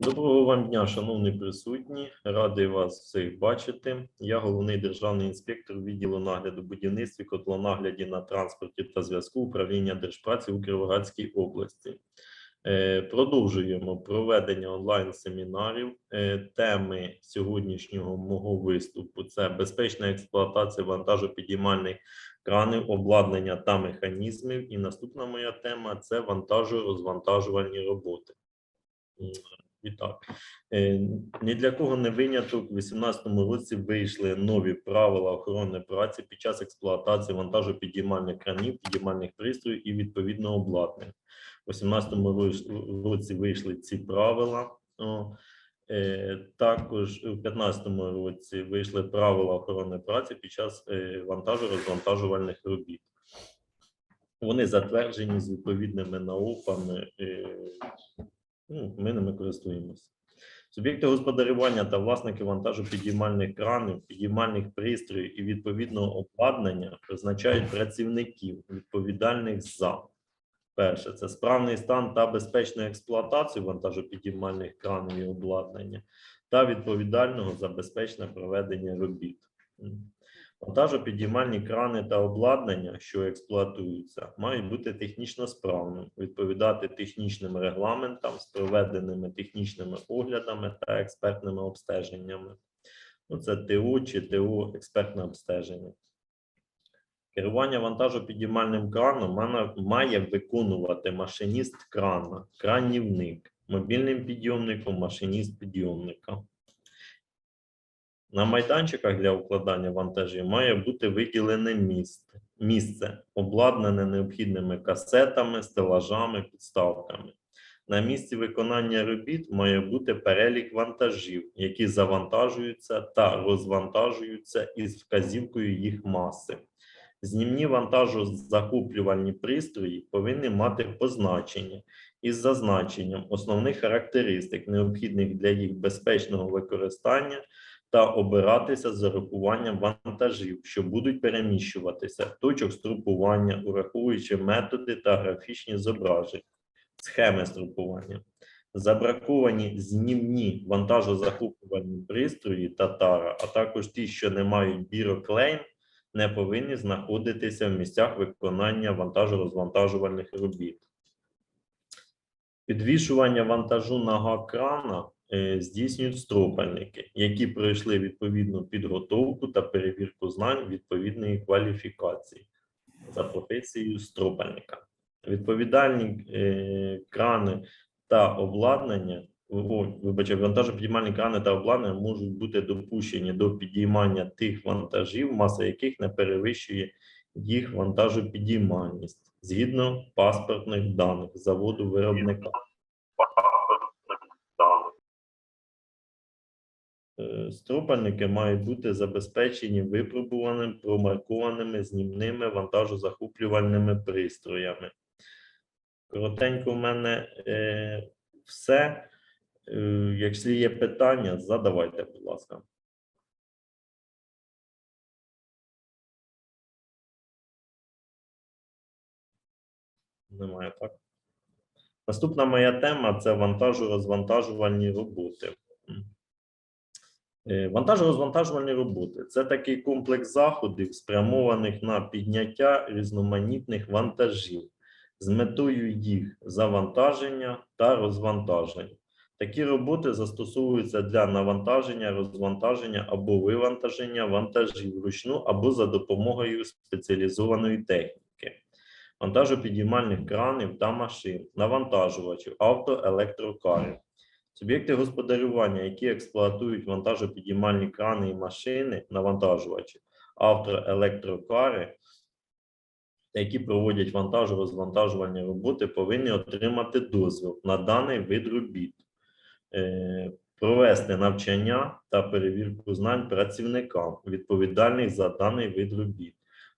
Доброго вам дня, шановні присутні. Радий вас всіх бачити. Я головний державний інспектор відділу нагляду будівництві, котлонагляді на транспорті та зв'язку управління Держпраці у Кіровоградській області. Е, Продовжуємо проведення онлайн-семінарів. Е, Теми сьогоднішнього мого виступу це безпечна експлуатація вантажопідіймальних кранів, обладнання та механізмів. І наступна моя тема це вантажо-розвантажувальні роботи. М, І так, е, ні для кого не виняток. У 2018 році вийшли нові правила охорони праці під час експлуатації вантажопідіймальних кранів, підіймальних пристроїв і відповідного обладнання. У 2018 році вийшли ці правила. Е, Також у 2015 році вийшли правила охорони праці під час е, вантажо-розвантажувальних робіт. Вони затверджені з відповідними науками. Ну, ми ними користуємося. Суб'єкти господарювання та власники вантажу підіймальних кранів, підіймальних пристроїв і відповідного обладнання призначають працівників, відповідальних за перше це справний стан та безпечну експлуатацію вантажопідіймальних кранів і обладнання, та відповідального за безпечне проведення робіт. Вантажопідіймальні крани та обладнання, що експлуатуються, мають бути технічно справними, відповідати технічним регламентам з проведеними технічними оглядами та експертними обстеженнями. Ну, це ТО чи ТО експертне обстеження. Керування вантажопідіймальним краном має виконувати машиніст крана, кранівник, мобільним підйомником, машиніст підйомника. На майданчиках для укладання вантажів має бути виділене місце, місце обладнане необхідними касетами, стелажами, підставками. На місці виконання робіт має бути перелік вантажів, які завантажуються та розвантажуються із вказівкою їх маси. Знімні вантажозахоплювальні пристрої повинні мати позначення із зазначенням основних характеристик, необхідних для їх безпечного використання та обиратися з урахуванням вантажів, що будуть переміщуватися, точок струпування, ураховуючи методи та графічні зображення, схеми струпування. Забраковані знімні вантажозахоплювальні пристрої та тара, а також ті, що не мають біроклейм, не повинні знаходитися в місцях виконання вантажо-розвантажувальних робіт. Підвішування вантажу на гак-крана е, здійснюють стропальники, які пройшли відповідну підготовку та перевірку знань відповідної кваліфікації за професією стропальника. Відповідальні е, крани та обладнання, вибачте, вантажопідіймальні крани та обладнання можуть бути допущені до підіймання тих вантажів, маса яких не перевищує їх вантажопідіймальність згідно паспортних даних заводу виробника. Стропальники мають бути забезпечені випробуваними промаркованими знімними вантажозахоплювальними пристроями. Коротенько в мене е, все. Е, якщо є питання, задавайте, будь ласка. Немає так. Наступна моя тема це вантажу-розвантажувальні роботи. Е, Вантажо-розвантажувальні роботи це такий комплекс заходів, спрямованих на підняття різноманітних вантажів з метою їх завантаження та розвантаження. Такі роботи застосовуються для навантаження, розвантаження або вивантаження вантажів вручну або за допомогою спеціалізованої техніки, вантажопідіймальних кранів та машин, навантажувачів, авто, електрокарів. Суб'єкти господарювання, які експлуатують вантажопідіймальні крани і машини, навантажувачі, авто, електрокари, які проводять вантажо-розвантажувальні роботи, повинні отримати дозвіл на даний вид робіт, е, провести навчання та перевірку знань працівникам, відповідальних за даний вид робіт,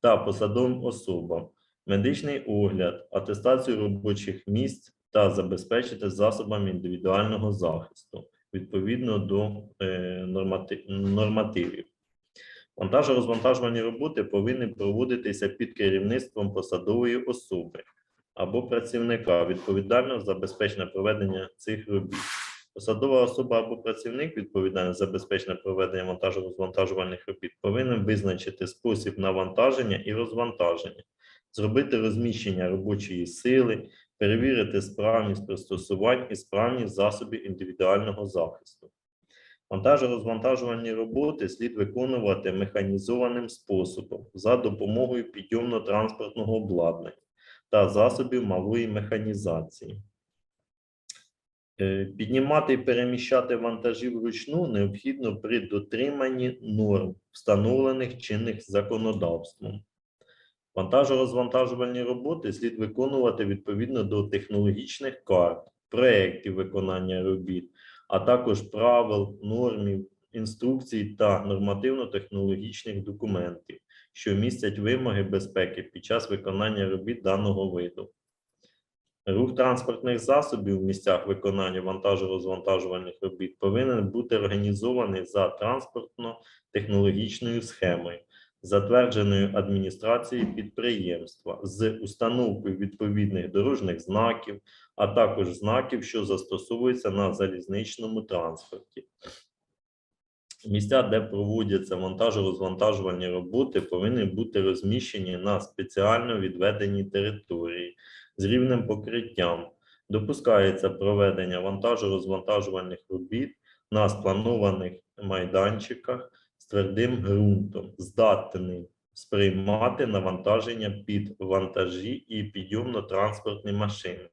та посадовим особам, медичний огляд, атестацію робочих місць та забезпечити засобами індивідуального захисту відповідно до е, нормативів. Вантажо-розвантажувальні роботи повинні проводитися під керівництвом посадової особи або працівника відповідального за безпечне проведення цих робіт. Посадова особа або працівник, відповідальний за забезпечення проведення монтажо-розвантажувальних робіт, повинен визначити спосіб навантаження і розвантаження, зробити розміщення робочої сили, перевірити справність пристосувань і справність засобів індивідуального захисту. Монтажо-розвантажувальні роботи слід виконувати механізованим способом за допомогою підйомно-транспортного обладнання та засобів малої механізації. Е, Піднімати і переміщати вантажі вручну необхідно при дотриманні норм, встановлених чинних законодавством. Вантажо-розвантажувальні роботи слід виконувати відповідно до технологічних карт, проєктів виконання робіт, а також правил, нормів, інструкцій та нормативно-технологічних документів, що містять вимоги безпеки під час виконання робіт даного виду. Рух транспортних засобів в місцях виконання вантажо-розвантажувальних робіт повинен бути організований за транспортно-технологічною схемою, затвердженою адміністрацією підприємства з установкою відповідних дорожніх знаків, а також знаків, що застосовуються на залізничному транспорті. Місця, де проводяться вантажо-розвантажувальні роботи, повинні бути розміщені на спеціально відведеній території з рівнем покриттям. Допускається проведення вантажо-розвантажувальних робіт на спланованих майданчиках твердим ґрунтом, здатним сприймати навантаження під вантажі і підйомно-транспортні машини.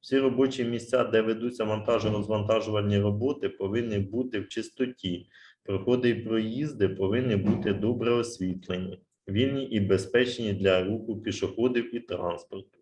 Всі робочі місця, де ведуться вантажо-розвантажувальні роботи, повинні бути в чистоті. Проходи і проїзди повинні бути добре освітлені, вільні і безпечні для руху пішоходів і транспорту.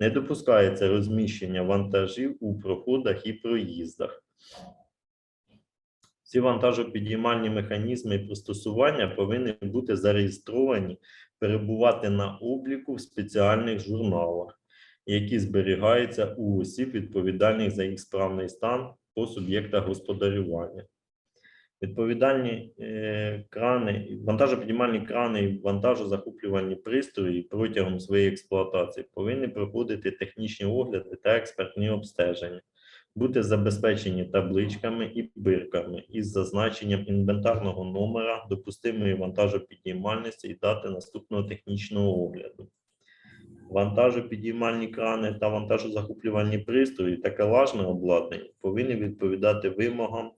Не допускається розміщення вантажів у проходах і проїздах. Всі вантажопідіймальні механізми і пристосування повинні бути зареєстровані, перебувати на обліку в спеціальних журналах, які зберігаються у осіб, відповідальних за їх справний стан по суб'єктах господарювання. Відповідальні е, крани, вантажопідіймальні крани і вантажозахоплювальні пристрої протягом своєї експлуатації повинні проходити технічні огляди та експертні обстеження, бути забезпечені табличками і бирками із зазначенням інвентарного номера, допустимої вантажопідіймальності і дати наступного технічного огляду. Вантажопідіймальні крани та вантажозахоплювальні пристрої та калажне обладнання повинні відповідати вимогам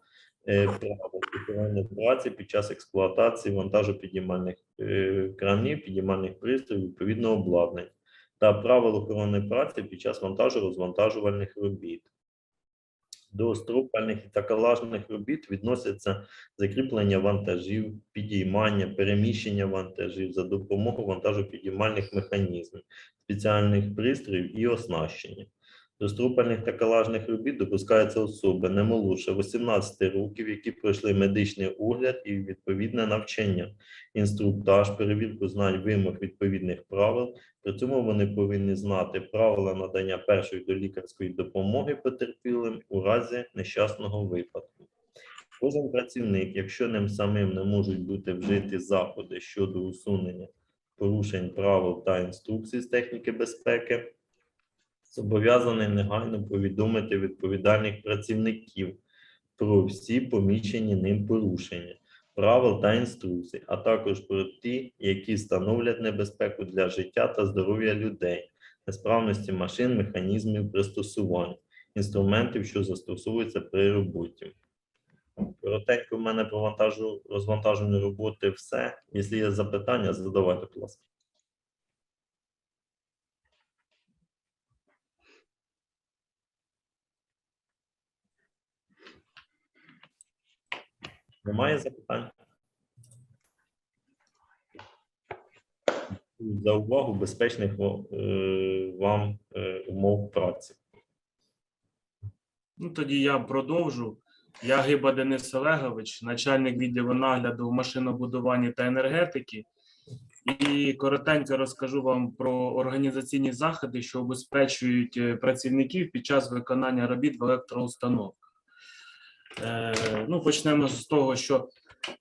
е, правил виконання праці під час експлуатації вантажопідіймальних е, кранів, підіймальних пристроїв, відповідного обладнання та правил охорони праці під час вантажо-розвантажувальних робіт. До стропальних і такалажних робіт відносяться закріплення вантажів, підіймання, переміщення вантажів за допомогою вантажопідіймальних механізмів, спеціальних пристроїв і оснащення. До струпальних та калажних робіт допускаються особи не молодше 18 років, які пройшли медичний огляд і відповідне навчання, інструктаж, перевірку знань вимог відповідних правил. При цьому вони повинні знати правила надання першої долікарської допомоги потерпілим у разі нещасного випадку. Кожен працівник, якщо ним самим не можуть бути вжиті заходи щодо усунення порушень правил та інструкцій з техніки безпеки, зобов'язаний негайно повідомити відповідальних працівників про всі помічені ним порушення, правил та інструкцій, а також про ті, які становлять небезпеку для життя та здоров'я людей, несправності машин, механізмів пристосувань, інструментів, що застосовуються при роботі. Коротенько в мене про вантажу розвантажені роботи все. Якщо є запитання, задавайте, будь ласка. Немає запитань? За увагу безпечних е, вам е, умов праці. Ну, тоді я продовжу. Я Гиба Денис Олегович, начальник відділу нагляду в машинобудуванні та енергетики. І коротенько розкажу вам про організаційні заходи, що обезпечують е, працівників під час виконання робіт в електроустановках. Е, ну, почнемо з того, що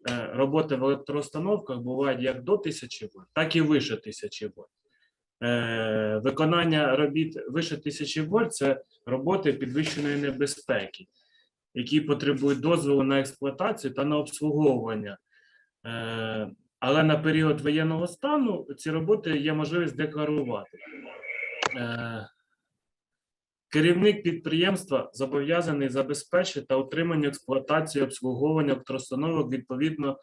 е, роботи в електроустановках бувають як до 1000 вольт, так і вище 1000 вольт. Е, виконання робіт вище 1000 вольт – це роботи підвищеної небезпеки. які потребують дозволу на експлуатацію та на обслуговування. Але на період воєнного стану ці роботи є можливість декларувати. Керівник підприємства зобов'язаний забезпечити та утримання експлуатації обслуговування електроустановок відповідно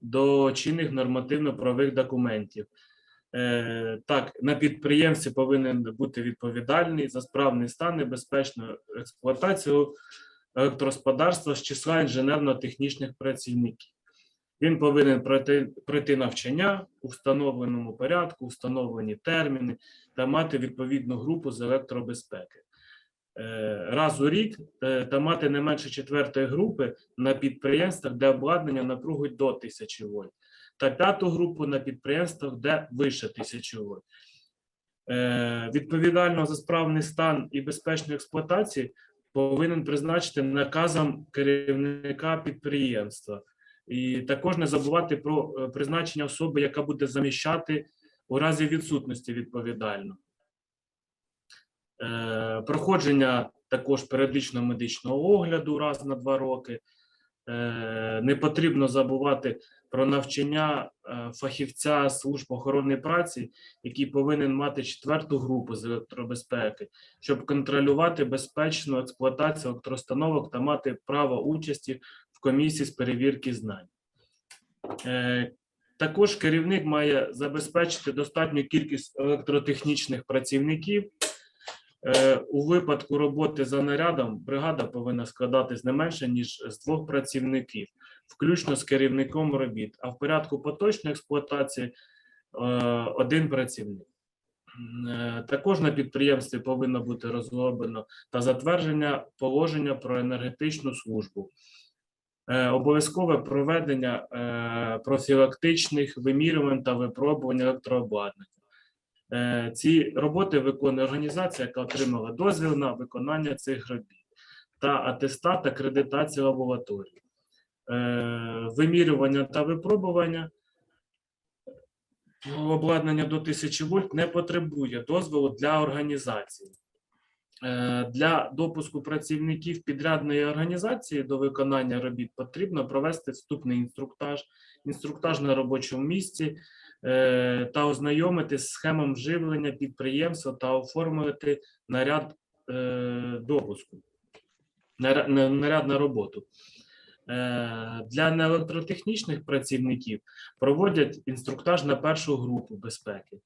до чинних нормативно-правових документів. Е, так, на підприємстві повинен бути відповідальний за справний стан і безпечну експлуатацію електросподарства з числа інженерно-технічних працівників. Він повинен пройти, пройти навчання у встановленому порядку, встановлені терміни та мати відповідну групу з електробезпеки. Е, Раз у рік е, та мати не менше четвертої групи на підприємствах, де обладнання напругою до 1000 вольт, та п'яту групу на підприємствах, де вище 1000 вольт. Е, Відповідально за справний стан і безпечну експлуатацію повинен призначити наказом керівника підприємства. І також не забувати про призначення особи, яка буде заміщати у разі відсутності відповідально. Е, Проходження також періодичного медичного огляду раз на два роки. Е, Не потрібно забувати про навчання е, фахівця служб охорони праці, який повинен мати четверту групу з електробезпеки, щоб контролювати безпечну експлуатацію електроустановок та мати право участі в комісії з перевірки знань. Також керівник має забезпечити достатню кількість електротехнічних працівників. Е, У випадку роботи за нарядом бригада повинна складатись не менше ніж з двох працівників, включно з керівником робіт. А в порядку поточної експлуатації е, один працівник. Е, Також на підприємстві повинно бути розроблено та затвердження положення про енергетичну службу. Обов'язкове проведення профілактичних вимірювань та випробувань електрообладнання. Е, Ці роботи виконує організація, яка отримала дозвіл на виконання цих робіт та атестат акредитації лабораторії. Е, Вимірювання та випробування обладнання до 1000 вольт не потребує дозволу для організації. Е, Для допуску працівників підрядної організації до виконання робіт потрібно провести вступний інструктаж, інструктаж на робочому місці та ознайомити з схемом живлення підприємства та оформити наряд е, допуску, наряд на роботу. Е, Для неелектротехнічних працівників проводять інструктаж на першу групу безпеки.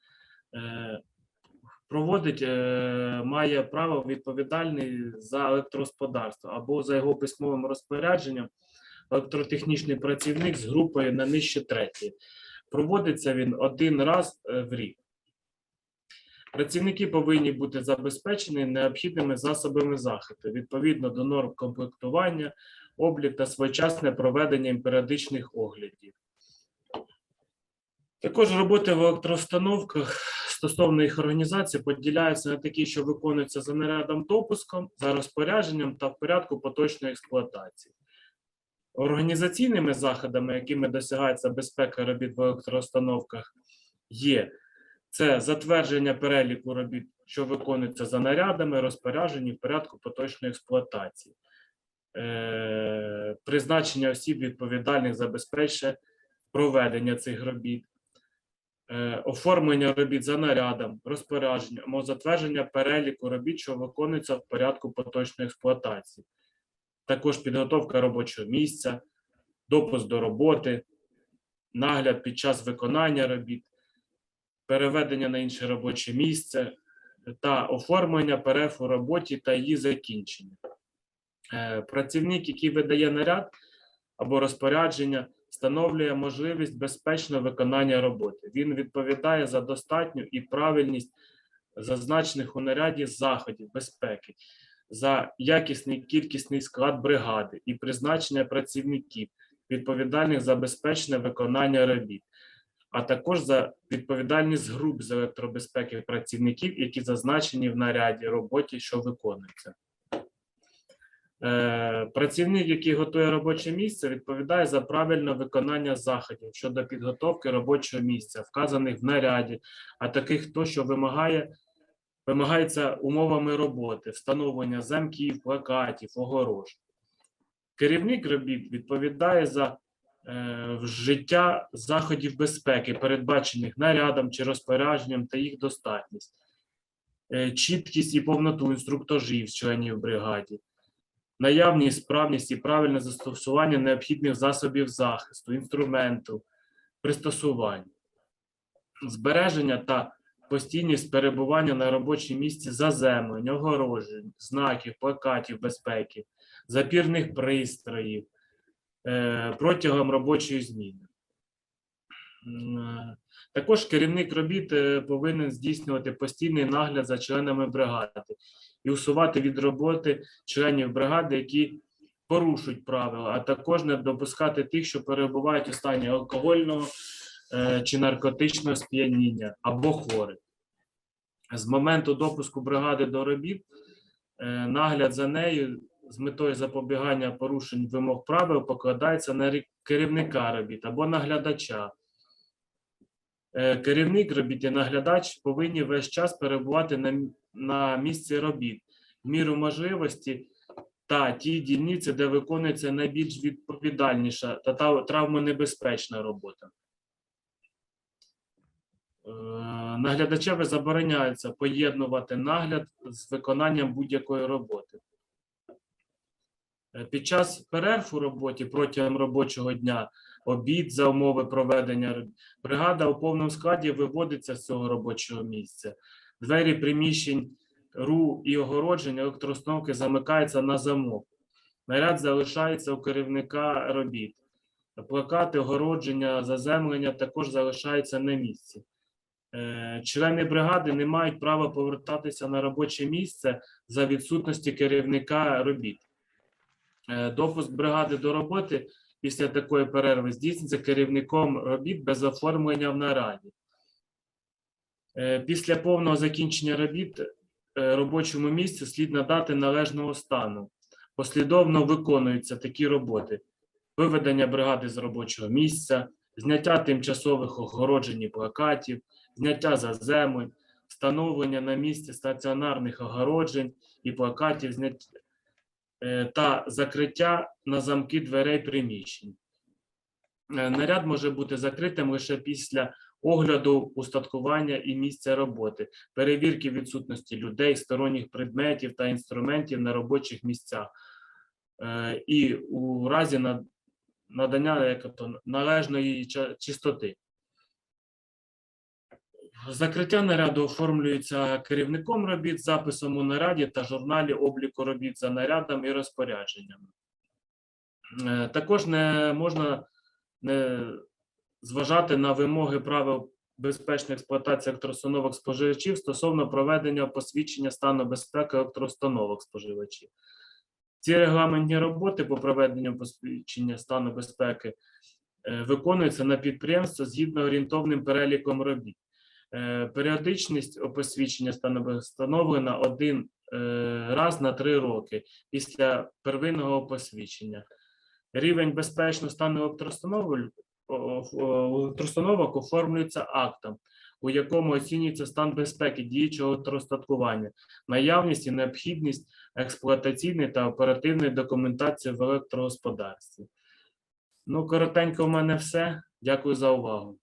Е, Проводить, е, має право відповідальний за електросподарство або за його письмовим розпорядженням електротехнічний працівник з групою на нижче третє. Проводиться він один раз е, в рік. Працівники повинні бути забезпечені необхідними засобами захисту відповідно до норм комплектування, облік та своєчасне проведення їм оглядів. Також роботи в електроустановках стосовно їх організації поділяються на такі, що виконуються за нарядом допуском, за розпорядженням та в порядку поточної експлуатації. Організаційними заходами, якими досягається безпека робіт в електроустановках, є це затвердження переліку робіт, що виконуються за нарядами, розпоряджені в порядку поточної експлуатації, е, призначення осіб відповідальних за безпечне проведення цих робіт, е, оформлення робіт за нарядом, розпорядження, або затвердження переліку робіт, що виконуються в порядку поточної експлуатації, також підготовка робочого місця, допуск до роботи, нагляд під час виконання робіт, переведення на інше робоче місце та оформлення перерв у роботі та її закінчення. Е, Працівник, який видає наряд або розпорядження, встановлює можливість безпечного виконання роботи. Він відповідає за достатню і правильність зазначених у наряді заходів безпеки, за якісний кількісний склад бригади і призначення працівників, відповідальних за безпечне виконання робіт, а також за відповідальність груп з електробезпеки працівників, які зазначені в наряді роботі, що виконується. Е, Працівник, який готує робоче місце, відповідає за правильне виконання заходів щодо підготовки робочого місця, вказаних в наряді, а таких, то, що вимагає, вимагається умовами роботи, встановлення замків, плакатів, огорож. Керівник робіт відповідає за е, вжиття заходів безпеки, передбачених нарядом чи розпорядженням та їх достатність, е, чіткість і повноту інструктажів членів бригаді, наявність, справність і правильне застосування необхідних засобів захисту, інструменту, пристосувань, збереження та постійність перебування на робочому місці заземлень, огорожень, знаків, плакатів безпеки, запірних пристроїв е, протягом робочої зміни. Е, Також керівник робіт е, повинен здійснювати постійний нагляд за членами бригади і усувати від роботи членів бригади, які порушують правила, а також не допускати тих, що перебувають у стані алкогольного чи наркотичного сп'яніння або хворих. З моменту допуску бригади до робіт е, нагляд за нею з метою запобігання порушень вимог правил покладається на рі- керівника робіт або наглядача. Е, Керівник робіт і наглядач повинні весь час перебувати на, на місці робіт в міру можливості та ті дільниці, де виконується найбільш відповідальніша та- травмонебезпечна робота. Е, Наглядачеві забороняється поєднувати нагляд з виконанням будь-якої роботи. Е, Під час перерв у роботі протягом робочого дня, обід за умови проведення бригада у повному складі виводиться з цього робочого місця. Двері приміщень РУ і огородження електроустановки замикаються на замок. Наряд залишається у керівника робіт. Плакати, огородження, заземлення також залишаються на місці. Е, Члени бригади не мають права повертатися на робоче місце за відсутності керівника робіт. Е, Допуск бригади до роботи після такої перерви здійснюється керівником робіт без оформлення в нараді. Е, Після повного закінчення робіт робочому місцю слід надати належного стану. Послідовно виконуються такі роботи: виведення бригади з робочого місця, зняття тимчасових огороджень і плакатів, зняття заземлень, встановлення на місці стаціонарних огороджень і плакатів, зняття е, та закриття на замки дверей приміщень. Е, Наряд може бути закритим лише після огляду устаткування і місця роботи, перевірки відсутності людей, сторонніх предметів та інструментів на робочих місцях. Е, І у разі надання належної чистоти. Закриття наряду оформлюється керівником робіт записом у наряді та журналі обліку робіт за нарядом і розпорядженнями. Е, Також не можна не зважати на вимоги правил безпечної експлуатації електроустановок споживачів стосовно проведення посвідчення стану безпеки електроустановок споживачів. Ці регламентні роботи по проведенню посвідчення стану безпеки е, виконуються на підприємство згідно орієнтовним переліком робіт. Е, Періодичність посвідчення встановлена один е, раз на три роки після первинного посвідчення. Рівень безпечного стану електроустановок оформлюється актом, у якому оцінюється стан безпеки діючого електростаткування, наявність і необхідність експлуатаційної та оперативної документації в електрогосподарстві. Ну, коротенько, в мене все. Дякую за увагу.